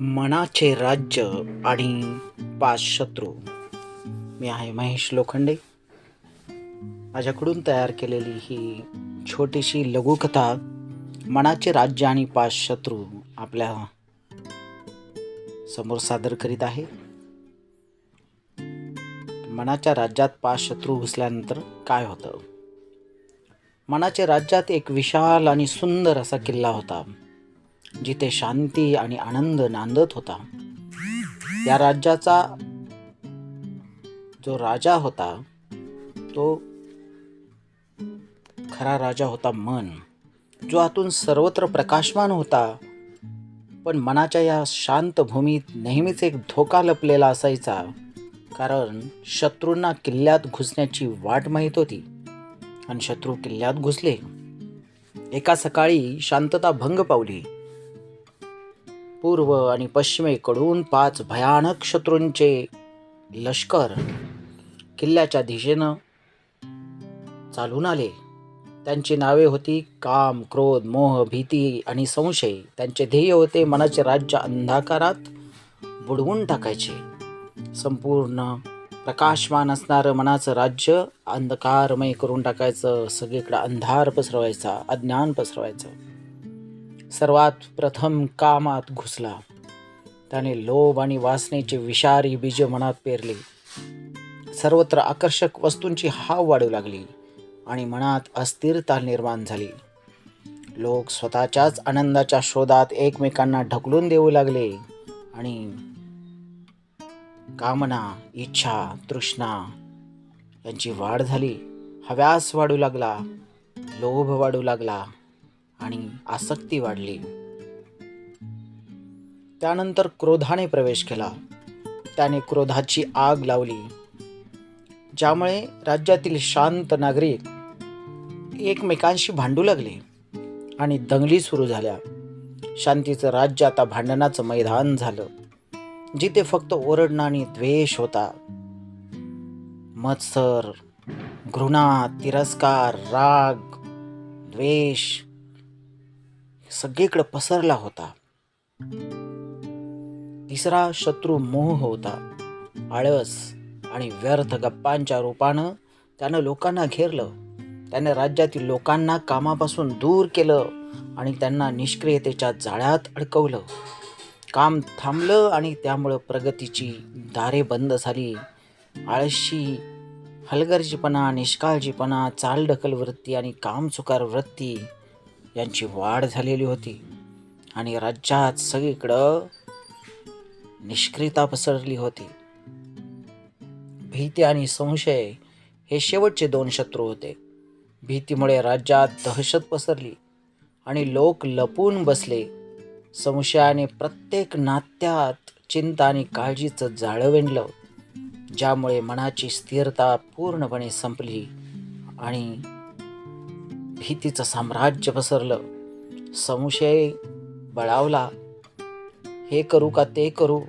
मनाचे राज्य आणि पाच शत्रू मी आहे महेश लोखंडे. माझ्याकडून तयार केलेली ही छोटीशी लघुकथा मनाचे राज्य आणि पाच शत्रू आपल्यासमोर सादर करीत आहे. मनाच्या राज्यात पाच शत्रू घुसल्यानंतर काय होतं? मनाच्या राज्यात एक विशाल आणि सुंदर असा किल्ला होता. जिथे शांती आणि आनंद नांदत होता. या राज्याचा जो राजा होता तो खरा राजा होता मन. जो आतून सर्वत्र प्रकाशमान होता पण मनाच्या या शांत भूमीत नेहमीच एक धोका लपलेला असायचा. कारण शत्रूंना किल्ल्यात घुसण्याची वाट माहीत होती. आणि शत्रू किल्ल्यात घुसले. एका सकाळी शांतता भंग पावली. पूर्व आणि पश्चिमेकडून पाच भयानक शत्रूंचे लष्कर किल्ल्याच्या दिशेनं चालून आले. त्यांची नावे होती काम क्रोध मोह भीती आणि संशय. त्यांचे ध्येय होते मनाचे राज्य अंधाकारात बुडवून टाकायचे. संपूर्ण प्रकाशमान असणारं मनाचं राज्य अंधकारमय करून टाकायचं. सगळीकडे अंधार पसरवायचा अज्ञान पसरवायचं. सर्वात प्रथम कामात घुसला. त्याने लोभ आणि वासनेचे विषारी बीज मनात पेरले. सर्वत्र आकर्षक वस्तूंची हाव वाढू लागली आणि मनात अस्थिरता निर्माण झाली. लोक स्वतःच्याच आनंदाच्या शोधात एकमेकांना ढकलून देऊ लागले आणि कामना इच्छा तृष्णा यांची वाढ झाली. हव्यास वाढू लागला लोभ वाढू लागला. आणि आसक्ती वाढली. त्यानंतर क्रोधाने प्रवेश केला. त्याने क्रोधाची आग लावली. ज्यामुळे राज्यातील शांत नागरिक एकमेकांशी भांडू लागले आणि दंगली सुरू झाल्या. शांतीचं राज्य आता भांडणाचं मैदान झालं जिथे फक्त ओरडणं आणि द्वेष होता. मत्सर घृणा तिरस्कार राग द्वेष सगळीकडे पसरला होता. तिसरा शत्रू मोह होता. आळस आणि व्यर्थ गप्पांच्या रूपानं त्यानं लोकांना घेरलं. त्याने राज्यातील लोकांना कामापासून दूर केलं आणि त्यांना निष्क्रियतेच्या जाळ्यात अडकवलं. काम थांबलं आणि त्यामुळं प्रगतीची दारे बंद झाली. आळशी हलगर्जीपणा निष्काळजीपणा चालढकल वृत्ती आणि कामचुकार वृत्ती यांची वाढ झालेली होती. आणि राज्यात सगळीकडं निष्क्रियता पसरली होती. भीती आणि संशय हे शेवटचे दोन शत्रू होते. भीतीमुळे राज्यात दहशत पसरली आणि लोक लपून बसले. संशयाने प्रत्येक नात्यात चिंता आणि काळजीचं जाळं विणलं ज्यामुळे मनाची स्थिरता पूर्णपणे संपली आणि भीतीचं साम्राज्य पसरलं. संशय बळावला. हे करू का ते करू?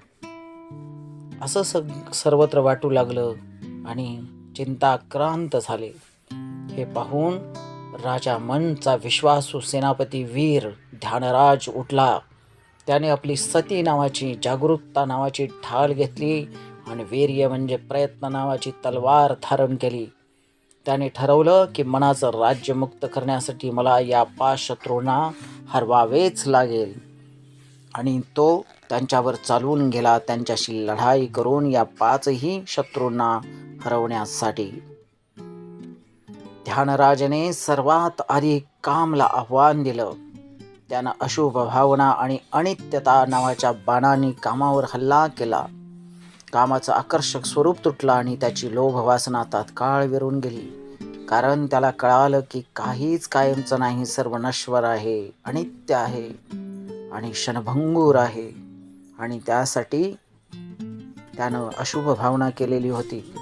असं सग सर्वत्र वाटू लागलं आणि चिंताक्रांत झाले. हे पाहून राजा मनचा विश्वासू सेनापती वीर ध्यानराज उठला. त्याने आपली सती नावाची जागरूकता नावाची ढाल घेतली आणि वीर्य म्हणजे प्रयत्न नावाची तलवार धारण केली. त्याने ठरवलं की मनाचं राज्य मुक्त करण्यासाठी मला या पाच शत्रूंना हरवावेच लागेल. आणि तो त्यांच्यावर चालवून गेला. त्यांच्याशी लढाई करून या पाचही शत्रूंना हरवण्यासाठी. ध्यानराजने सर्वात आधी कामला आव्हान दिलं. त्यानं अशुभ भावना आणि अनित्यता नावाच्या बाणांनी कामावर हल्ला केला. कामाचं आकर्षक स्वरूप तुटलं आणि त्याची लोभवासना तात्काळ विरून गेली. कारण त्याला कळालं की काहीच कायमचं नाही सर्व नश्वर आहे अनित्य आहे आणि क्षणभंगूर आहे. आणि त्यासाठी त्यानं अशुभ भावना केलेली होती.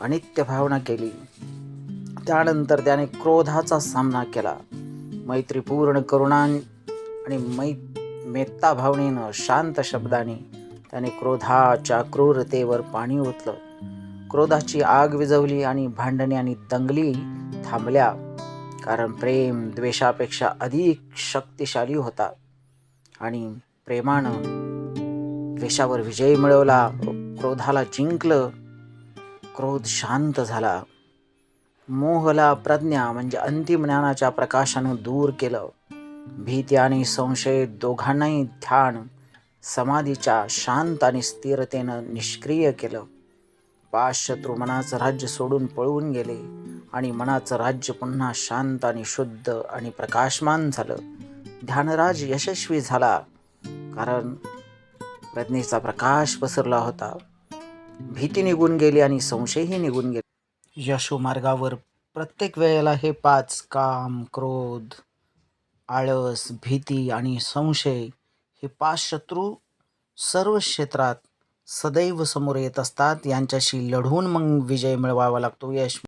अनित्य भावना केली. त्यानंतर त्याने क्रोधाचा सामना केला. मैत्रीपूर्ण करुणा आणि मै मेत्ता भावनेनं शांत शब्दाने त्याने क्रोधाच्या क्रूरतेवर पाणी ओतलं. क्रोधाची आग विझवली आणि भांडणे आणि दंगली थांबल्या. कारण प्रेम द्वेषापेक्षा अधिक शक्तिशाली होता. आणि प्रेमानं द्वेषावर विजय मिळवला क्रोधाला जिंकलं क्रोध शांत झाला. मोहला प्रज्ञा म्हणजे अंतिम ज्ञानाच्या प्रकाशानं दूर केलं. भीती आणि संशय दोघांनाही ध्यान समाधीच्या शांत आणि स्थिरतेनं निष्क्रिय केलं. पाशत्रू मनाचं राज्य सोडून पळून गेले आणि मनाचं राज्य पुन्हा शांत आणि शुद्ध आणि प्रकाशमान झालं. ध्यानराज यशस्वी झाला कारण प्रज्ञेचा प्रकाश पसरला होता. भीती निघून गेली आणि संशयही निघून गेले. यशोमार्गावर प्रत्येक वेळेला हे पाच काम क्रोध आळस भीती आणि संशय हे पाच शत्रू सर्व क्षेत्रात सदैव समोर येत असतात. यांच्याशी लढून मग विजय मिळवावा लागतो. यश